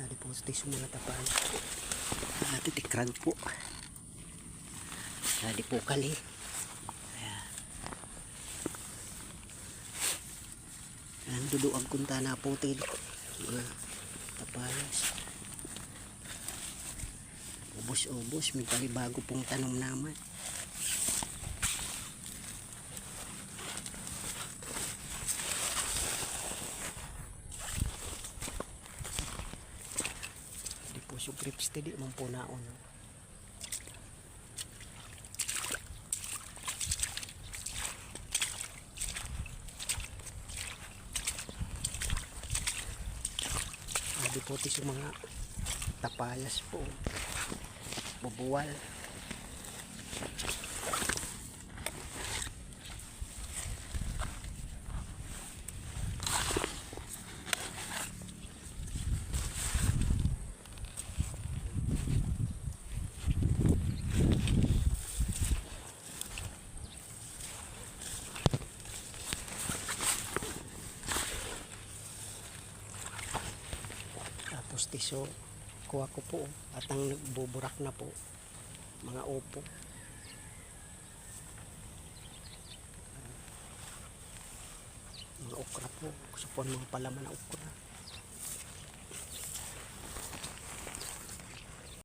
Tadi po sa tisong mga. Ah, titikran po. Tadi po kali. Ayan. Ang duduag kunta na po til. Mga tapalas. Ubus-ubus. May palibago pong tanom naman. So grip steady man po naon. Hindi po tis yung mga tapalas po. Bubuwal. Tapos tiso, kuha ko po. At ang nagbuburak na po, mga upo. Mga okra po. Gusto po mga palaman na okra.